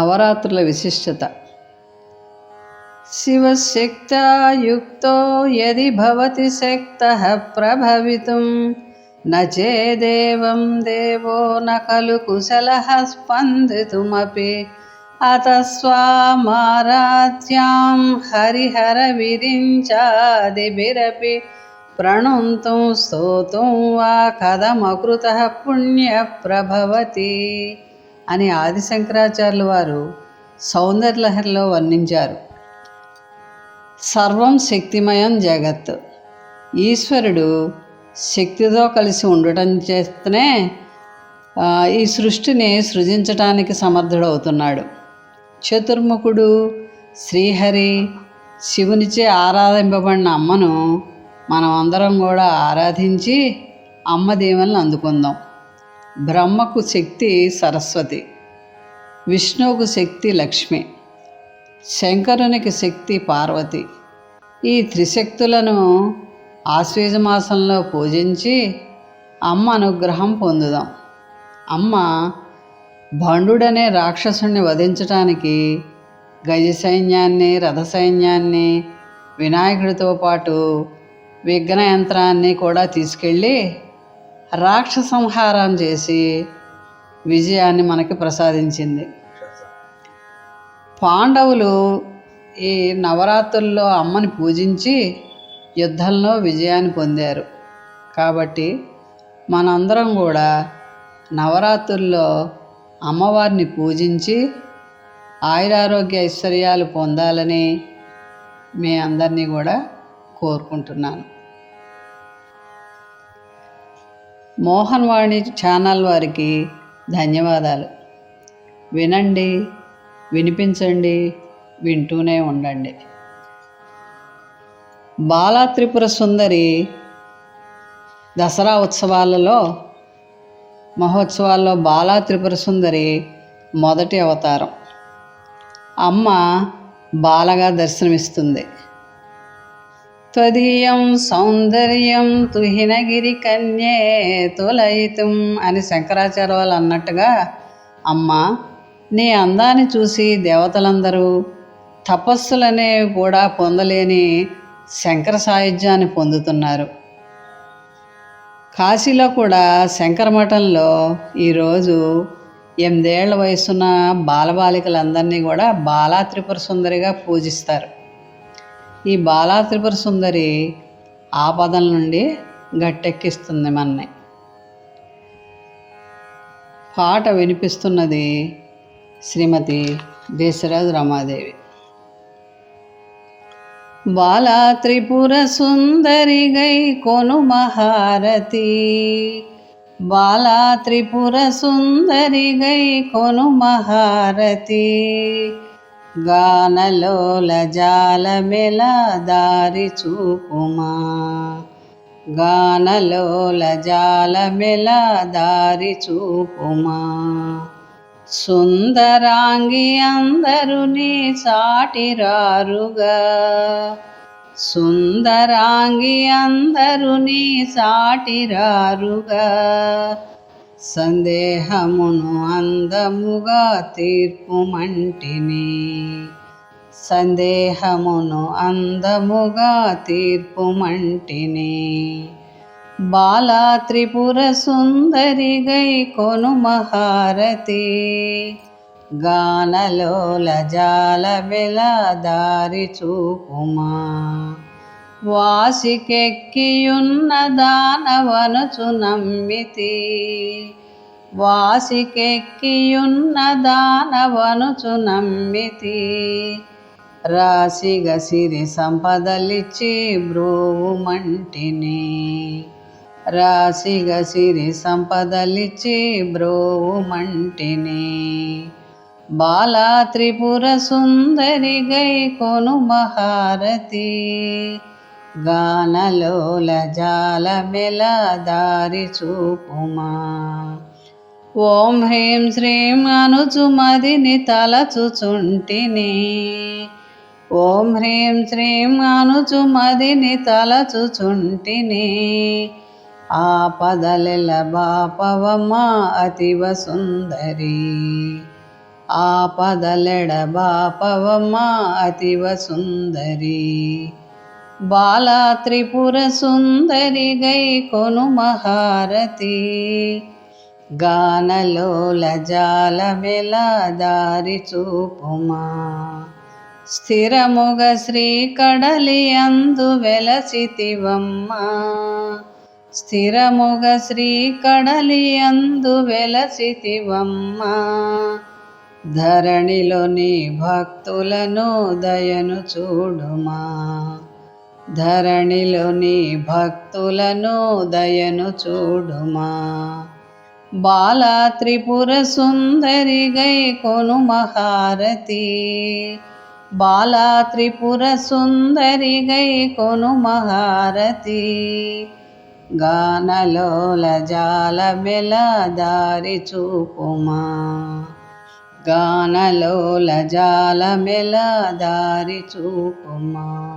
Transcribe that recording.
నవరాత్రుల విశిష్టత. శివశక్తాయుక్తో యది భవతి శక్త ప్రభవితుం న చేదేవం దేవో న కుశల కుశలः అత స్వామారాధ్యాం హరిహర విరించాదిభిరపి ప్రణుంతుం స్తోతుం వా కథమకృత పుణ్యప్రభవతి. అని ఆదిశంకరాచార్యుల వారు సౌందర్యలహరిలో వర్ణించారు. సర్వం శక్తిమయం జగత్. ఈశ్వరుడు శక్తితో కలిసి ఉండటం చేస్తేనే ఈ సృష్టిని సృజించటానికి సమర్థుడవుతున్నాడు. చతుర్ముఖుడు శ్రీహరి శివునిచే ఆరాధింపబడిన అమ్మను మనం అందరం కూడా ఆరాధించి అమ్మ దీవెనలు అందుకుందాం. బ్రహ్మకు శక్తి సరస్వతి విష్ణువుకు శక్తి లక్ష్మి శంకరునికి శక్తి పార్వతి. ఈ త్రిశక్తులను ఆశ్వేజమాసంలో పూజించి అమ్మ అనుగ్రహం పొందుదాం. అమ్మ భండుడనే రాక్షసుణ్ణి వధించటానికి గజ సైన్యాన్ని రథ సైన్యాన్ని వినాయకుడితో పాటు విఘ్న యంత్రాన్ని కూడా తీసుకెళ్ళి రాక్ష సంహారం చేసి విజయాన్ని మనకి ప్రసాదించింది. పాండవులు ఈ నవరాత్రుల్లో అమ్మని పూజించి యుద్ధంలో విజయాన్ని పొందారు. కాబట్టి మనందరం కూడా నవరాత్రుల్లో అమ్మవారిని పూజించి ఆయురారోగ్య ఐశ్వర్యాలు పొందాలని మీ అందరినీ కూడా కోరుకుంటున్నాను. మోహన్ వాణి ఛానల్ వారికి ధన్యవాదాలు. వినండి వినిపించండి వింటూనే ఉండండి. బాలా త్రిపుర సుందరి దసరా ఉత్సవాలలో మహోత్సవాల్లో బాలా త్రిపుర సుందరి మొదటి అవతారం. అమ్మ బాలగా దర్శనమిస్తుంది. త్వదీయం సౌందర్యం తుహినగిరి కన్యే తులయితం అని శంకరాచార్య వాళ్ళు అన్నట్టుగా అమ్మ నీ అందాన్ని చూసి దేవతలందరూ తపస్సులనేవి కూడా పొందలేని శంకర సాయుధ్యాన్ని పొందుతున్నారు. కాశీలో కూడా శంకర మఠంలో ఈరోజు ఎనిమిదేళ్ళ వయసున్న బాలబాలికలందరినీ కూడా బాలా త్రిపుర సుందరిగా పూజిస్తారు. ఈ బాలా త్రిపుర సుందరి ఆపదల నుండి గట్టెక్కిస్తుంది మన్ని. పాట వినిపిస్తున్నది శ్రీమతి దేశరాజు రమాదేవి. బాలా త్రిపుర సుందరిగై కొను మహారతి. బాలా త్రిపుర సుందరిగై కొను మహారతి. గానలోల జాలమెల దారి చూపుమా. గానలోల జాలమెల దారి చూపుమా. సుందరాంగి అందరు నీ సాటిరారుగా సుందరాంగి అందరు నీ సాటిరారుగా సందేహమును అందముగా తీర్పుమంటిని. సందేహమును అందముగా తీర్పుమంటిని. బాలా త్రిపుర సుందరి గై కొను మహారతి గానలోల జాల బెల దారి చూపుమా. వాసికెక్కియున్న దానవనుచు నమ్మితి. వాసికెక్కియున్న దానవనుచు నమ్మితి. రాశిగ సిరి సంపదలిచ్చి బ్రోవుమంటిని రాశిగ సిరి సంపదలిచ్చి బ్రోవుమంటిని బాలా త్రిపుర సుందరి గై కొను మహారతి. గానలోల జాల దారి చూపుమా. ఓం హ్రీం శ్రీం అనుచు మదిని తలచుచుంటిని. ఓం హ్రీం శ్రీం అనుచు మదిని తలచుచుంటిని. ఆపదలెల బాపవమా అతివ సుందరి. ఆపదలెడబాపవమ్మ అతివ సుందరి. బాలా త్రిపుర సుందరి గై కొను మహారతి. గానలోల జాలమెల దారి చూపుమా. స్థిరముగ శ్రీ కడలి అందు వెలసితివమ్మా. స్థిరముగ శ్రీ కడలి అందు వెలసితివమ్మా. ధరణిలోని భక్తులను దయను చూడుమా. ధరణిలోని భక్తులను దయను చూడుమా. బాల త్రిపుర సుందరి గై కొను మహారతి బాల త్రిపుర సుందరి గై కొను మహారతి గానలోల జాలమెల దారి చూపుమా. గానలోల జాలమెల దారి చూపుమా.